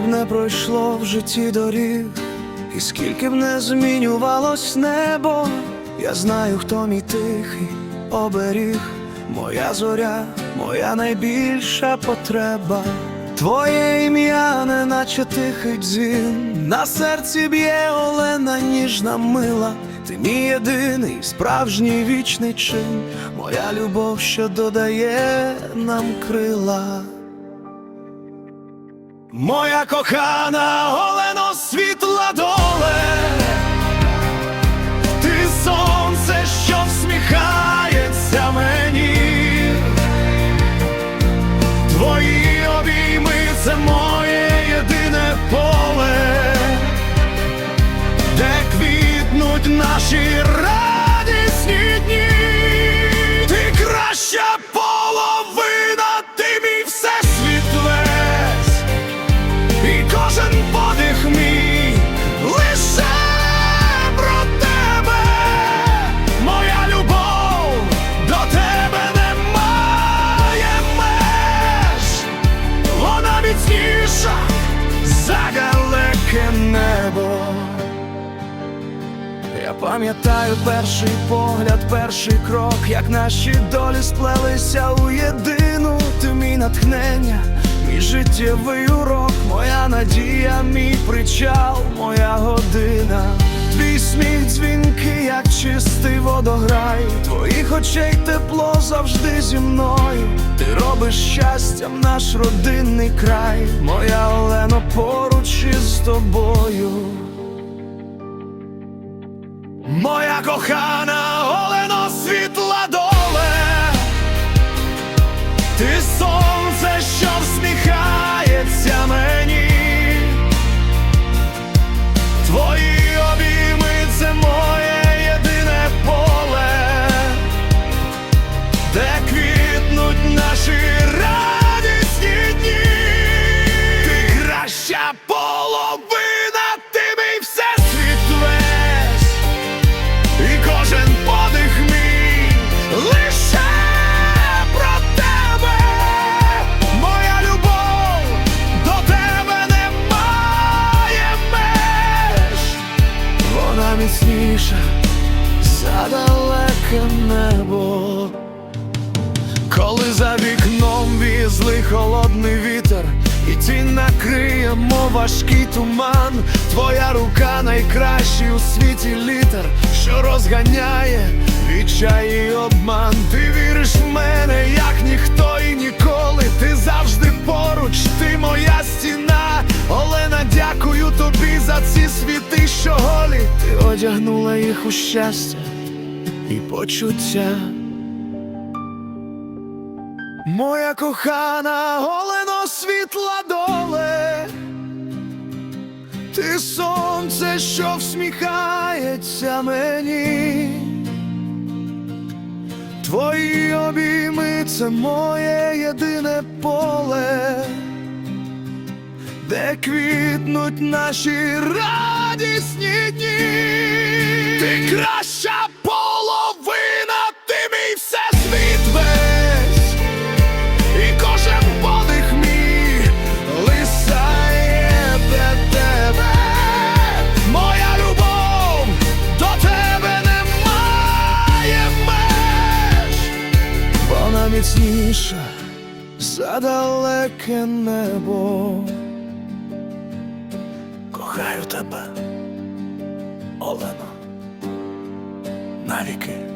не пройшло в житті доріг, і скільки б не змінювалось небо, я знаю, хто мій тихий оберіг, моя зоря, моя найбільша потреба. Твоє ім'я, не наче тихий дзвін, на серці б'є Олена ніжна мила. Ти мій єдиний справжній вічний чин, моя любов, що додає нам крила. Моя кохана Олено світла доле, ти сонце, що всміхається мені, твої обійми це моє єдине поле, де квітнуть наші радісні пам'ятаю перший погляд, перший крок, як наші долі сплелися у єдину, ти мій натхнення, мій життєвий урок, моя надія, мій причал, моя година. Твій сміх, дзвінки, як чистий водограй, твоїх очей тепло завжди зі мною. Ти робиш щастям наш родинний край, моя Олено поруч із тобою. Моя кохана вона міцніша за далеке небо. Коли за вікном візли холодний вітер, і тінь накриє, мов важкий туман, твоя рука найкращий у світі літер, що розганяє відчай і обман. Одягнула їх у щастя і почуття. Моя кохана Олено світла доле, ти сонце, що всміхається мені, твої обійми це моє єдине поле, де квітнуть наші радісні дні, ти краща половина, ти мій всесвіт весь. І кожен подих мій лисає для тебе, моя любов до тебе немає меж, вона міцніша за далеке небо. Кохаю тебе, Олено, навіки.